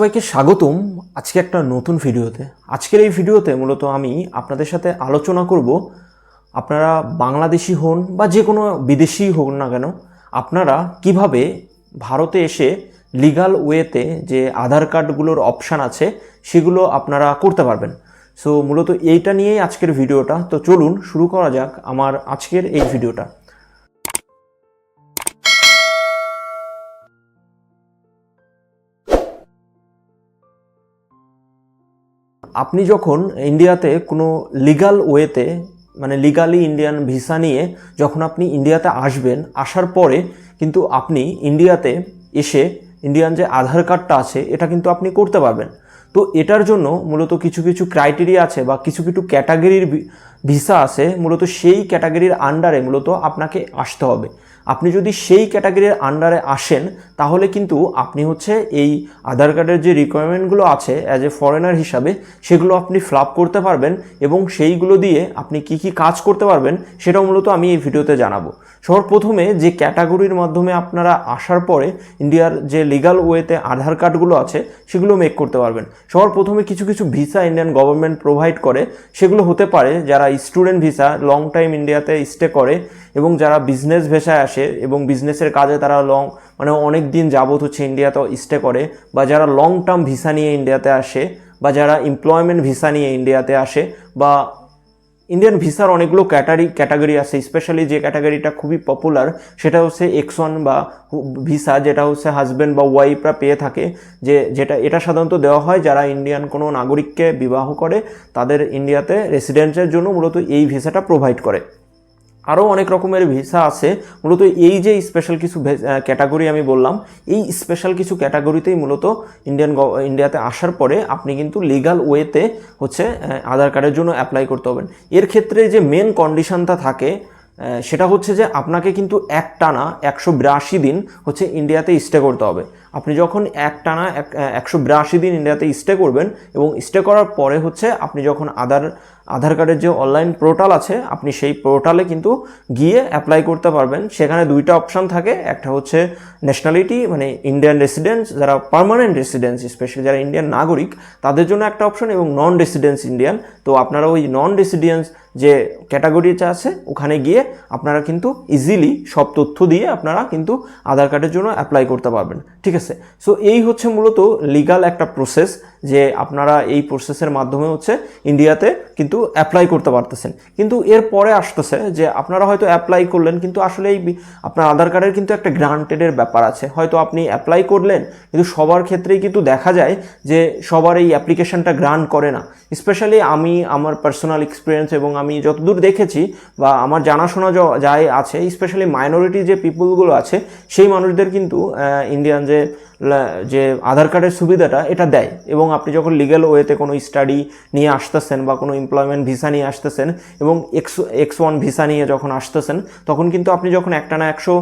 সবাইকে স্বাগতম আজকে একটা নতুন ভিডিওতে। আজকের এই ভিডিওতে মূলত আমি আপনাদের সাথে আলোচনা করব, আপনারা বাংলাদেশি হন বা যে কোনো বিদেশি হন না কেন, আপনারা কীভাবে ভারতে এসে লিগাল ওয়েতে যে আধার কার্ডগুলোর অপশান আছে, সেগুলো আপনারা করতে পারবেন। সো মূলত এইটা নিয়েই আজকের ভিডিওটা। তো চলুন, শুরু করা যাক আমার আজকের এই ভিডিওটা। আপনি যখন ইন্ডিয়াতে কোনো লিগাল ওয়েতে মানে লিগালি ইন্ডিয়ান ভিসা নিয়ে যখন আপনি ইন্ডিয়াতে আসবেন, আসার পরে কিন্তু আপনি ইন্ডিয়াতে এসে ইন্ডিয়ান যে আধার কার্ডটা আছে, এটা কিন্তু আপনি করতে পারবেন। তো এটার জন্য মূলত কিছু কিছু ক্রাইটেরিয়া আছে বা কিছু কিছু ক্যাটাগরির ভিসা আছে, মূলত সেই ক্যাটাগরির আন্ডারে মূলত আপনাকে আসতে হবে। আপনি যদি সেই ক্যাটাগরির আন্ডারে আসেন, তাহলে কিন্তু আপনি হচ্ছে এই আধার কার্ডের যে রিকোয়ারমেন্টগুলো আছে অ্যাজ এ ফরেনার হিসাবে, সেগুলো আপনি ফ্লাপ করতে পারবেন এবং সেইগুলো দিয়ে আপনি কি কি কাজ করতে পারবেন সেটা মূলত আমি এই ভিডিওতে জানাব। সবার প্রথমে যে ক্যাটাগরির মাধ্যমে আপনারা আসার পরে ইন্ডিয়ার যে লিগাল ওয়েতে আধার কার্ডগুলো আছে, সেগুলো মেক করতে পারবেন। সবার প্রথমে কিছু কিছু ভিসা ইন্ডিয়ান গভর্নমেন্ট প্রোভাইড করে, সেগুলো হতে পারে যারা স্টুডেন্ট ভিসা লং টাইম ইন্ডিয়াতে স্টে করে এবং যারা বিজনেস ভেসায় আসে এবং বিজনেসের কাজে তারা লং মানে অনেক দিন যাবত হচ্ছে ইন্ডিয়াতে স্টে করে, বা যারা লং টার্ম ভিসা নিয়ে ইন্ডিয়াতে আসে, বা যারা এমপ্লয়মেন্ট ভিসা নিয়ে ইন্ডিয়াতে আসে, বা ইন্ডিয়ান ভিসার অনেকগুলো ক্যাটারি ক্যাটাগরি আছে স্পেশালি যে ক্যাটাগরিটা খুবই পপুলার সেটা হচ্ছে এক্স ওয়ান বা ভিসা যেটা হচ্ছে হাজব্যান্ড বা ওয়াইফরা পেয়ে থাকে, যে যেটা, এটা সাধারণত দেওয়া হয় যারা ইন্ডিয়ান কোনো নাগরিককে বিবাহ করে, তাদের ইন্ডিয়াতে রেসিডেন্সের জন্য মূলত এই ভিসাটা প্রোভাইড করে। আরও অনেক রকমের ভিসা আছে। মূলত এই যে স্পেশাল কিছু ক্যাটাগরি আমি বললাম, এই স্পেশাল কিছু ক্যাটাগরিতেই মূলত ইন্ডিয়ান ইন্ডিয়াতে আসার পরে আপনি কিন্তু লিগাল ওয়েতে হচ্ছে আধার কার্ডের জন্য অ্যাপ্লাই করতে হবেন। এর ক্ষেত্রে যে মেন কন্ডিশনটা থাকে সেটা হচ্ছে যে আপনাকে কিন্তু এক টানা একশো বিরাশি দিন হচ্ছে ইন্ডিয়াতে স্টে করতে হবে। আপনি যখন এক টানা এক একশো বিরাশি দিন ইন্ডিয়াতে স্টে করবেন এবং স্টে করার পরে হচ্ছে আপনি যখন আধার আধার কার্ডের যে অনলাইন পোর্টাল আছে, আপনি সেই পোর্টালে কিন্তু গিয়ে অ্যাপ্লাই করতে পারবেন। সেখানে দুইটা অপশান থাকে। একটা হচ্ছে ন্যাশনালিটি মানে ইন্ডিয়ান রেসিডেন্স যারা পারমানেন্ট রেসিডেন্স স্পেশালি যারা ইন্ডিয়ান নাগরিক, তাদের জন্য একটা অপশন এবং নন রেসিডেন্স ইন্ডিয়ান তো আপনারা ওই নন রেসিডেন্স যে ক্যাটাগরিটা আছে, ওখানে গিয়ে আপনারা কিন্তু ইজিলি সব তথ্য দিয়ে আপনারা কিন্তু আধার কার্ডের জন্য অ্যাপ্লাই করতে পারবেন। ঠিক আছে? সো এই হচ্ছে মূলত লিগাল একটা প্রসেস যে আপনারা এই প্রসেসের মাধ্যমে হচ্ছে ইন্ডিয়াতে কিন্তু অ্যাপ্লাই করতে পারতেছেন। কিন্তু এর পরে আসতেছে যে আপনারা হয়তো অ্যাপ্লাই করলেন, কিন্তু আসলে এই আপনার আধার কার্ডের কিন্তু একটা গ্রান্টেডের ব্যাপার আছে। হয়তো আপনি অ্যাপ্লাই করলেন, কিন্তু সবার ক্ষেত্রেই কিন্তু দেখা যায় যে সবার এই অ্যাপ্লিকেশনটা গ্রান্ট করে না। স্পেশালি আমি, আমার পার্সোনাল এক্সপিরিয়েন্স এবং আমি যতদূর দেখেছি বা আমার জানাশোনা যায় আছে স্পেশালি মাইনরিটি যে পিপুলগুলো আছে, সেই মানুষদের কিন্তু ইন্ডিয়ান যে যে আধার কার্ডের সুবিধাটা, এটা দেয়। এবং আপনি যখন লিগ্যাল ওয়েতে কোনো স্টাডি নিয়ে আসতেছেন বা কোনো এমপ্লয়মেন্ট ভিসা নিয়ে আসতেছেন এবং এক্স এক্স ওয়ান ভিসা নিয়ে যখন আসতেছেন, তখন কিন্তু আপনি যখন একটানা একশো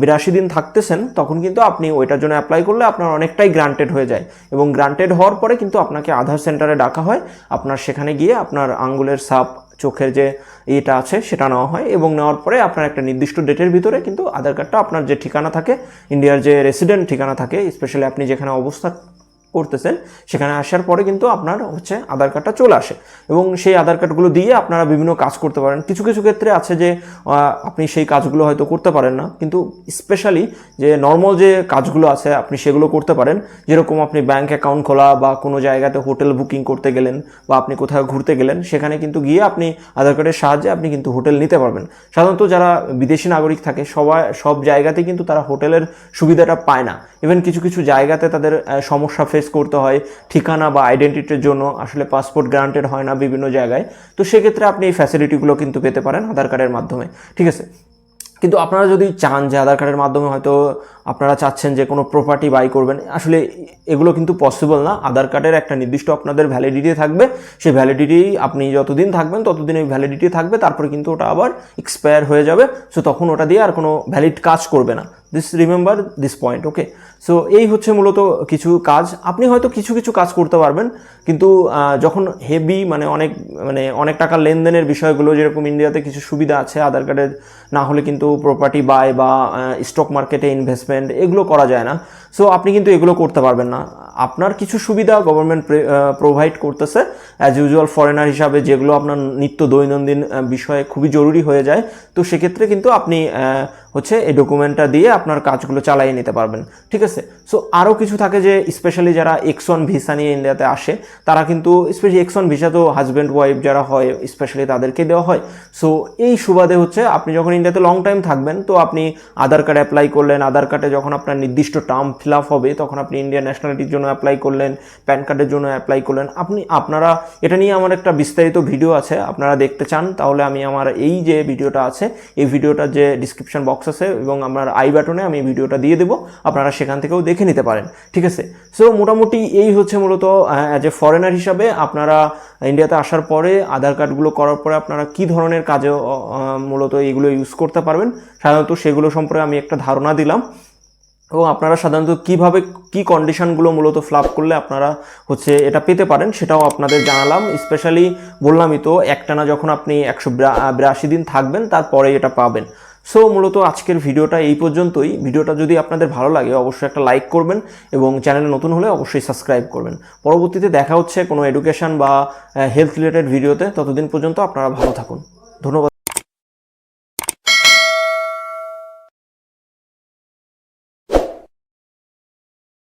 বিরাশি দিন থাকতেছেন, তখন কিন্তু আপনি ওইটার জন্য অ্যাপ্লাই করলে আপনার অনেকটাই গ্রান্টেড হয়ে যায়। এবং গ্রান্টেড হওয়ার পরে কিন্তু আপনাকে আধার সেন্টারে ডাকা হয়। আপনার সেখানে গিয়ে আপনার আঙ্গুলের সাপ চোখের যে এটা আছে সেটা নেওয়া হয় এবং নেওয়ার পরে আপনার একটা নির্দিষ্ট ডেটের ভিতরে কিন্তু আধার কার্ডটা আপনার যে ঠিকানা থাকে ইন্ডিয়ার যে রেসিডেন্ট ঠিকানা থাকে স্পেশালি আপনি যেখানে অবস্থা করতেছেন, সেখানে আসার পরে কিন্তু আপনার হচ্ছে আধার কার্ডটা চলে আসে। এবং সেই আধার কার্ডগুলো দিয়ে আপনারা বিভিন্ন কাজ করতে পারেন। কিছু কিছু ক্ষেত্রে আছে যে আপনি সেই কাজগুলো হয়তো করতে পারেন না। কিন্তু স্পেশালি যে নর্মাল যে কাজগুলো আছে, আপনি সেগুলো করতে পারেন। যেরকম আপনি ব্যাংক অ্যাকাউন্ট খোলা বা কোনো জায়গাতে হোটেল বুকিং করতে গেলেন বা আপনি কোথাও ঘুরতে গেলেন, সেখানে কিন্তু গিয়ে আপনি আধার কার্ডের সাহায্যে আপনি কিন্তু হোটেল নিতে পারবেন। সাধারণত যারা বিদেশি নাগরিক থাকে, সবাই, সব জায়গাতে কিন্তু তারা হোটেলের সুবিধাটা পায় না। ইভেন কিছু কিছু জায়গাতে তাদের সমস্যা ফেস করতে হয়, ঠিকানা বা আইডেন্টিটির জন্য। আসলে পাসপোর্ট গ্রান্টেড হয় না বিভিন্ন জায়গায়। তো সেক্ষেত্রে আপনি এই ফ্যাসিলিটিগুলো কিন্তু পেতে পারেন আধার কার্ডের মাধ্যমে। ঠিক আছে? কিন্তু আপনারা যদি চান যে আধার কার্ডের মাধ্যমে হয়তো আপনারা চাচ্ছেন যে কোনো প্রপার্টি বাই করবেন, আসলে এগুলো কিন্তু পসিবল না। আধার কার্ডের একটা নির্দিষ্ট আপনাদের ভ্যালিডিটি থাকবে। সেই ভ্যালিডিটি আপনি যতদিন থাকবেন, ততদিন এই ভ্যালিডিটি থাকবে। তারপরে কিন্তু ওটা আবার এক্সপায়ার হয়ে যাবে। সো তখন ওটা দিয়ে আর কোনো ভ্যালিড কাজ করবে না। This remember this point okay so এই হচ্ছে মূলত কিছু কাজ। আপনি হয়তো কিছু কিছু কাজ করতে পারবেন, কিন্তু যখন হেভি মানে অনেক মানে অনেক টাকা লেনদেনের বিষয়গুলো, যেরকম ইন্ডিয়াতে কিছু সুবিধা আছে, আধার কার্ডের না হলে কিন্তু প্রপার্টি বাই বা স্টক মার্কেটে ইনভেস্টমেন্ট এগুলো করা যায় না। সো আপনি কিন্তু এগুলো করতে পারবেন না। আপনার কিছু সুবিধা গভর্নমেন্ট প্রোভাইড করতেছে অ্যাজ ইউজুয়াল ফরেনার হিসাবে যেগুলো আপনার নিত্য দৈনন্দিন বিষয়ে খুবই জরুরি হয়ে যায়। তো সেক্ষেত্রে কিন্তু আপনি হচ্ছে এই ডকুমেন্টটা দিয়ে আপনার কাজগুলো চালিয়ে নিতে পারবেন, ঠিক আছে? সো আরও কিছু থাকে যে স্পেশালি যারা এক্সন ভিসা নিয়ে ইন্ডিয়াতে আসে, তারা কিন্তু স্পেশালি এক্সন ভিসা তো হাজব্যান্ড ওয়াইফ যারা হয় স্পেশালি তাদেরকে দেওয়া হয়। সো এই সুবাদে হচ্ছে আপনি যখন ইন্ডিয়াতে লং টাইম থাকবেন, তো আপনি আধার কার্ড অ্যাপ্লাই করলেন, আধার কার্ডে যখন আপনার নির্দিষ্ট টার্ম ফিল আপ হবে, তখন আপনি ইন্ডিয়ান ন্যাশনালিটির জন্য অ্যাপ্লাই করলেন প্যান কার্ডের জন্য অ্যাপ্লাই করলেন। আপনি, আপনারা, এটা নিয়ে আমার একটা বিস্তারিত ভিডিও আছে, আপনারা দেখতে চান, তাহলে আমি আমার এই যে ভিডিওটা আছে, এই ভিডিওটার যে ডিসক্রিপশন বক্স আছে এবং আমার আই বাটনে আমি ভিডিওটা দিয়ে দেবো। আপনারা সেখান থেকেও দেখে নিতে পারেন। ঠিক আছে? সো মোটামুটি এই হচ্ছে মূলত অ্যাজ এ ফরেনার হিসাবে আপনারা ইন্ডিয়াতে আসার পরে আধার কার্ডগুলো করার পরে আপনারা কি ধরনের কাজে মূলত এইগুলো ইউজ করতে পারবেন? সাধারণত সেগুলো সম্পর্কে আমি একটা ধারণা দিলাম। এবং আপনারা সাধারণত কীভাবে, কি কন্ডিশনগুলো মূলত ফ্লাপ করলে আপনারা হচ্ছে এটা পেতে পারেন সেটাও আপনাদের জানালাম। স্পেশালি বললামই তো, একটানা যখন আপনি একশো বিরাশি দিন থাকবেন, তারপরে এটা পাবেন। সো মূলত আজকের ভিডিওটা এই পর্যন্তই। ভিডিওটা যদি আপনাদের ভালো লাগে, অবশ্যই একটা লাইক করবেন এবং চ্যানেলে নতুন হলে অবশ্যই সাবস্ক্রাইব করবেন। পরবর্তীতে দেখা হচ্ছে কোনো এডুকেশান বা হেলথ রিলেটেড ভিডিওতে ততদিন পর্যন্ত আপনারা ভালো থাকুন। ধন্যবাদ।